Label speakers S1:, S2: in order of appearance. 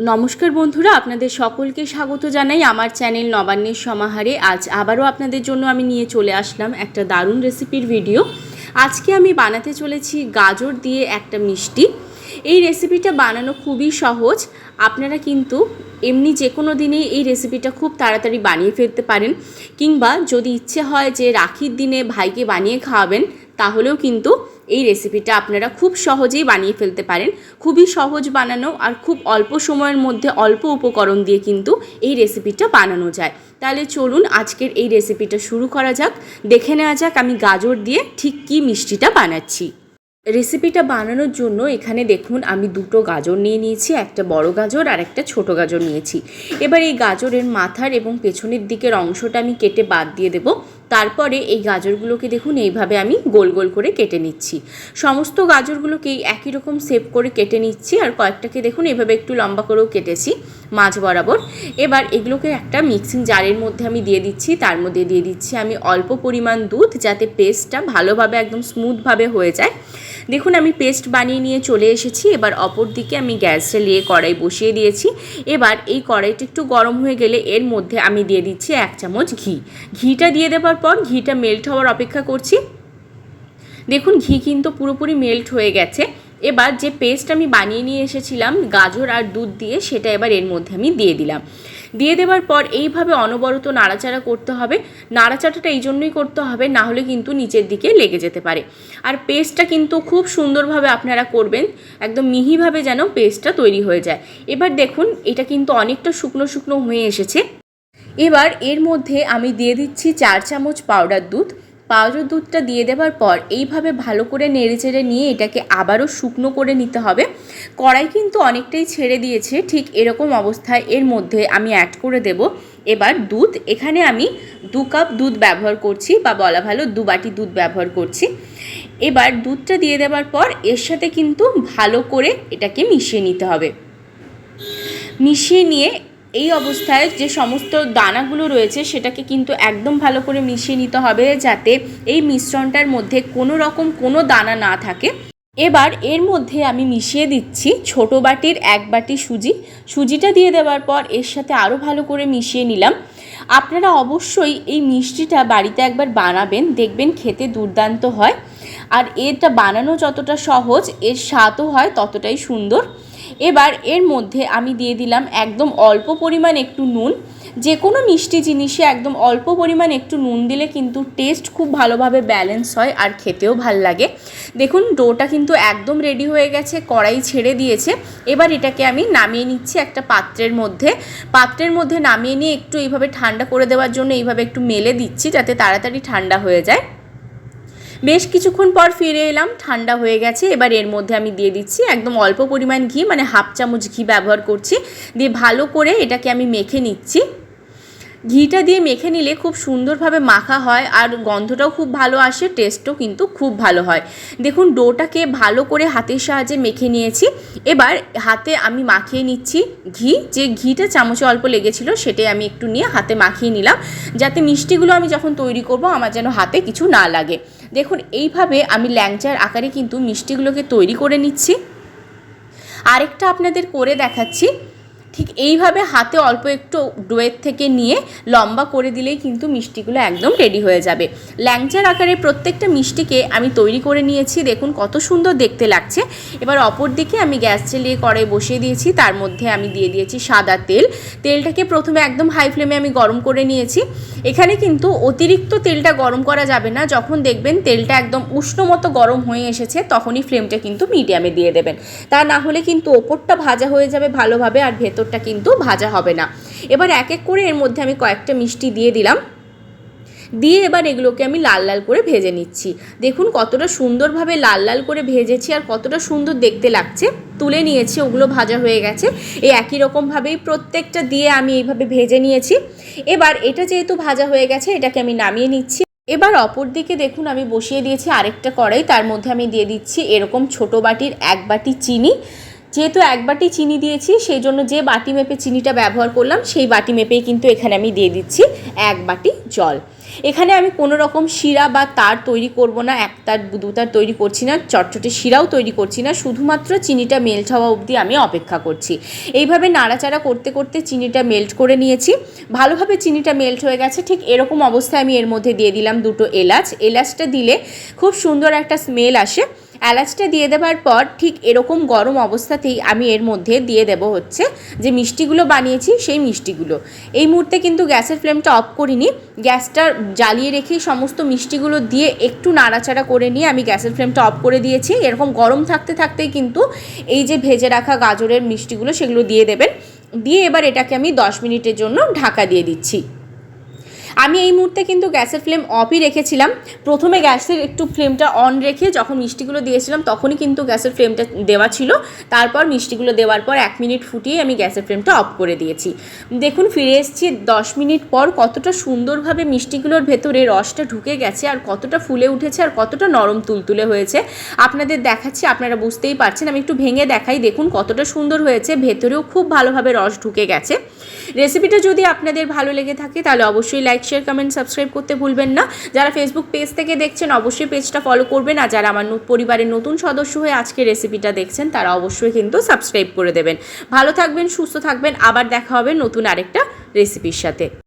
S1: নমস্কার বন্ধুরা, আপনাদের সকলকে স্বাগত জানাই আমার চ্যানেল নবান্নের সমাহারে। আজ আবারও আপনাদের জন্য আমি নিয়ে চলে আসলাম একটা দারুণ রেসিপির ভিডিও। আজকে আমি বানাতে চলেছি গাজর দিয়ে একটা মিষ্টি। এই রেসিপিটা বানানো খুবই সহজ। আপনারা কিন্তু এমনি যে কোনো দিনে এই রেসিপিটা খুব তাড়াতাড়ি বানিয়ে ফেলতে পারেন। কিংবা যদি ইচ্ছে হয় যে রাখির দিনে ভাইকে বানিয়ে খাওয়াবেন, তাহলেও কিন্তু এই রেসিপিটা আপনারা খুব সহজেই বানিয়ে ফেলতে পারেন। খুবই সহজ বানানো আর খুব অল্প সময়ের মধ্যে অল্প উপকরণ দিয়ে কিন্তু এই রেসিপিটা বানানো যায়। তাহলে চলুন আজকের এই রেসিপিটা শুরু করা যাক। দেখে নেওয়া যাক আমি গাজর দিয়ে ঠিক কী মিষ্টিটা বানাচ্ছি। রেসিপিটা বানানোর জন্য এখানে দেখুন আমি দুটো গাজর নিয়ে নিয়েছি, একটা বড় গাজর আর একটা ছোট গাজর নিয়েছি। এবার এই গাজরের মাথার এবং পেছনের দিকের অংশটা আমি কেটে বাদ দিয়ে দেবো। তারপরে এই গাজরগুলোকে দেখুন, এইভাবে আমি গোল গোল করে কেটে নিচ্ছি। সমস্ত গাজরগুলোকেই একই রকম সেভ করে কেটে নিচ্ছি আর কয়েকটাকে দেখুন এভাবে একটু লম্বা করেও কেটেছি মাছ বরাবর। এবার এগুলোকে একটা মিক্সিং জারের মধ্যে আমি দিয়ে দিচ্ছি, তার মধ্যে দিয়ে দিচ্ছি আমি অল্প পরিমাণ দুধ যাতে পেস্টটা ভালোভাবে একদম স্মুথভাবে হয়ে যায়। দেখুন, আমি পেস্ট বানিয়ে নিয়ে চলে এসেছি। এবার অপর দিকে আমি গ্যাস জ্বালিয়ে কড়াই বসিয়ে দিয়েছি। এবার এই কড়াইটা একটু গরম হয়ে গেলে এর মধ্যে আমি দিয়ে দিচ্ছি এক চামচ ঘি। ঘিটা দিয়ে দেওয়ার পর ঘিটা মেল্ট হওয়ার অপেক্ষা করছি। দেখুন, ঘি কিন্তু পুরোপুরি মেল্ট হয়ে গেছে। এবার যে পেস্ট আমি বানিয়ে নিয়ে এসেছিলাম, গাজর আর দুধ দিয়ে সেটা এবার এর মধ্যে আমি দিয়ে দিলাম। দিয়ে দেওয়ার পর এইভাবে অনবরত নাড়াচাড়া করতে হবে। নাড়াচাড়াটা এই জন্যই করতে হবে, না হলে কিন্তু নিচের দিকে লেগে যেতে পারে। আর পেস্টটা কিন্তু খুব সুন্দরভাবে আপনারা করবেন, একদম মিহিভাবে যেন পেস্টটা তৈরি হয়ে যায়। এবার দেখুন, এটা কিন্তু অনেকটা শুকনো শুকনো হয়ে এসেছে। এবার এর মধ্যে আমি দিয়ে দিচ্ছি চার চামচ পাউডার দুধ। পাউডার দুধটা দিয়ে দেওয়ার পর এইভাবে ভালো করে নেড়ে চেড়ে নিয়ে এটাকে আবারও শুকনো করে নিতে হবে। কড়াই কিন্তু অনেকটাই ছেড়ে দিয়েছে, ঠিক এরকম অবস্থায় এর মধ্যে আমি অ্যাড করে দেব। এবার দুধ, এখানে আমি দু কাপ দুধ ব্যবহার করছি বা বলা ভালো দু বাটি দুধ ব্যবহার করছি। এবার দুধটা দিয়ে দেওয়ার পর এর সাথে কিন্তু ভালো করে এটাকে মিশিয়ে নিতে হবে। মিশিয়ে নিয়ে এই অবস্থায় যে সমস্ত দানাগুলো রয়েছে সেটাকে কিন্তু একদম ভালো করে মিশিয়ে নিতে হবে যাতে এই মিশ্রণটার মধ্যে কোনো রকম কোনো দানা না থাকে। এবার এর মধ্যে আমি মিশিয়ে দিচ্ছি ছোট বাটির এক বাটি সুজি। সুজিটা দিয়ে দেওয়ার পর এর সাথে আরও ভালো করে মিশিয়ে নিলাম। আপনারা অবশ্যই এই মিষ্টিটা বাড়িতে একবার বানাবেন, দেখবেন খেতে দুর্দান্ত হয়। আর এটা বানানো যতটা সহজ, এর স্বাদও হয় ততটাই সুন্দর। এবার এর মধ্যে আমি দিয়ে দিলাম একদম অল্প পরিমাণ একটু নুন। যে কোনো মিষ্টি জিনিসে একদম অল্প পরিমাণ একটু নুন দিলে কিন্তু টেস্ট খুব ভালোভাবে ব্যালেন্স হয় আর খেতেও ভালো লাগে। দেখুন, ডোটা কিন্তু একদম রেডি হয়ে গেছে, কড়াই ছেড়ে দিয়েছে। এবার এটাকে আমি নামিয়ে নিচ্ছি একটা পাত্রের মধ্যে। পাত্রের মধ্যে নামিয়ে নিয়ে একটু এইভাবে ঠান্ডা করে দেওয়ার জন্য এইভাবে একটু মেলে দিচ্ছি যাতে তাড়াতাড়ি ঠান্ডা হয়ে যায়। বেশ কিছুক্ষণ পর ফিরে এলাম, ঠান্ডা হয়ে গেছে, এবার এর মধ্যে আমি দিয়ে দিচ্ছি একদম অল্প পরিমাণ ঘি মানে হাফ চামচ ঘি ব্যবহার করছি, দিয়ে ভালো করে এটাকে আমি মেখে নিচ্ছি। ঘিটা দিয়ে মেখে নিলে খুব সুন্দরভাবে মাখা হয় আর গন্ধটাও খুব ভালো আসে টেস্টও কিন্তু খুব ভালো হয়। দেখুন, ডোটাকে ভালো করে হাতের সাহায্যে মেখে নিয়েছি। এবার হাতে আমি মাখিয়ে নিচ্ছি ঘি। যে ঘিটা চামচে অল্প লেগেছিল সেটাই আমি একটু নিয়ে হাতে মাখিয়ে নিলাম। যাতে মিষ্টিগুলো আমি যখন তৈরি করব, আমার যেন হাতে কিছু না লাগে। দেখুন, এইভাবে আমি ল্যাংচার আকারে কিন্তু মিষ্টিগুলোকে তৈরি করে নিচ্ছি। আরেকটা আপনাদের করে দেখাচ্ছি। ঠিক এইভাবে হাতে অল্প একটু ডোয়ের থেকে নিয়ে লম্বা করে দিলেই কিন্তু মিষ্টিগুলো একদম রেডি হয়ে যাবে। ল্যাংচার আকারে প্রত্যেকটা মিষ্টিকে আমি তৈরি করে নিয়েছি, দেখুন কত সুন্দর দেখতে লাগছে। এবার অপর দিকে আমি গ্যাস চালিয়ে কড়াই বসিয়ে দিয়েছি, তার মধ্যে আমি দিয়ে দিয়েছি সাদা তেল। তেলটাকে প্রথমে একদম হাই ফ্লেমে আমি গরম করে নিয়েছি। এখানে কিন্তু অতিরিক্ত তেলটা গরম করা যাবে না, যখন দেখবেন তেলটা একদম উষ্ণ মতো গরম হয়ে এসেছে, তখনই ফ্লেমটা কিন্তু মিডিয়ামে দিয়ে দেবেন। তা না হলে কিন্তু ওপরটা ভাজা হয়ে যাবে ভালোভাবে আর ভেতরটা কিন্তু ভাজা হবে না। এবার এক এক করে এর মধ্যে আমি কয়েকটা মিষ্টি দিয়ে দিলাম। দিয়ে এবার এগুলোকে আমি লাল লাল করে ভেজে নিচ্ছি। দেখুন কতটা সুন্দরভাবে লাল লাল করে ভেজেছি আর কতটা সুন্দর দেখতে লাগছে। তুলে নিয়েছি, ওগুলো ভাজা হয়ে গেছে। এই একই রকমভাবেই প্রত্যেকটা দিয়ে আমি এইভাবে ভেজে নিয়েছি। এবার এটা যেহেতু ভাজা হয়ে গেছে, এটাকে আমি নামিয়ে নিচ্ছি। এবার অপর দিকে দেখুন আমি বসিয়ে দিয়েছি আরেকটা কড়াই। তার মধ্যে আমি দিয়ে দিচ্ছি এরকম ছোট বাটির এক বাটি চিনি। যেহেতু এক বাটি চিনি দিয়েছি, সেই জন্য যে বাটি মেপে চিনিটা ব্যবহার করলাম, সেই বাটি মেপেই কিন্তু এখানে আমি দিয়ে দিচ্ছি এক বাটি জল। এখানে আমি কোনো রকম শিরা বা তার তৈরি করব না, এক তার, দু তার তৈরি করছি না, চটচটে শিরাও তৈরি করছি না, শুধুমাত্র চিনিটা মেল্ট হওয়া অবধি আমি অপেক্ষা করছি। এইভাবে নাড়াচাড়া করতে করতে চিনিটা মেল্ট করে নিয়েছি। ভালোভাবে চিনিটা মেল্ট হয়ে গেছে, ঠিক এরকম অবস্থায় আমি এর মধ্যে দিয়ে দিলাম দুটো এলাচ। এলাচটা দিলে খুব সুন্দর একটা স্মেল আসে। এলাচটা দিয়ে দেওয়ার পর ঠিক এরকম গরম অবস্থাতেই আমি এর মধ্যে দিয়ে দেব হচ্ছে যে মিষ্টিগুলো বানিয়েছি, সেই মিষ্টিগুলো। এই মুহূর্তে কিন্তু গ্যাসের ফ্লেমটা অফ করিনি। গ্যাসটা জ্বালিয়ে রেখেই সমস্ত মিষ্টিগুলো দিয়ে একটু নাড়াচাড়া করে নিয়ে আমি গ্যাসের ফ্লেমটা অফ করে দিয়েছি। এরকম গরম থাকতে থাকতেই কিন্তু এই যে ভেজে রাখা গাজরের মিষ্টিগুলো সেগুলো দিয়ে দেবেন। দিয়ে এবার এটাকে আমি দশ মিনিটের জন্য ঢাকা দিয়ে দিচ্ছি। আমি এই মুহূর্তে কিন্তু গ্যাসের ফ্লেম অফই রেখেছিলাম। প্রথমে গ্যাসের একটু ফ্লেমটা অন রেখে যখন মিষ্টিগুলো দিয়েছিলাম, তখনই কিন্তু গ্যাসের ফ্লেমটা দেওয়া ছিল। তারপর মিষ্টিগুলো দেওয়ার পর এক মিনিট ফুটিয়ে আমি গ্যাসের ফ্লেমটা অফ করে দিয়েছি। দেখুন, ফিরে এসেছি দশ মিনিট পর কতটা সুন্দরভাবে মিষ্টিগুলোর ভেতরে রসটা ঢুকে গেছে আর কতটা ফুলে উঠেছে আর কতটা নরম তুলতুলে হয়েছে। আপনাদের দেখাচ্ছি, আপনারা বুঝতেই পারছেন। আমি একটু ভেঙে দেখাই, দেখুন কতটা সুন্দর হয়েছে। ভেতরেও খুব ভালোভাবে রস ঢুকে গেছে। রেসিপিটা যদি আপনাদের ভালো লেগে থাকে, তাহলে অবশ্যই লাইক শেয়ার কমেন্ট সাবস্ক্রাইব করতে ভুলবেন না। যারা ফেসবুক পেজ থেকে দেখছেন, অবশ্যই পেজটা ফলো করবেন। আর যারা আমার পরিবারের নতুন সদস্য হয়ে আজকে রেসিপিটা দেখছেন, তারা অবশ্যই কিন্তু সাবস্ক্রাইব করে দেবেন। ভালো থাকবেন, সুস্থ থাকবেন। আবার দেখা হবে নতুন আরেকটা রেসিপির সাথে।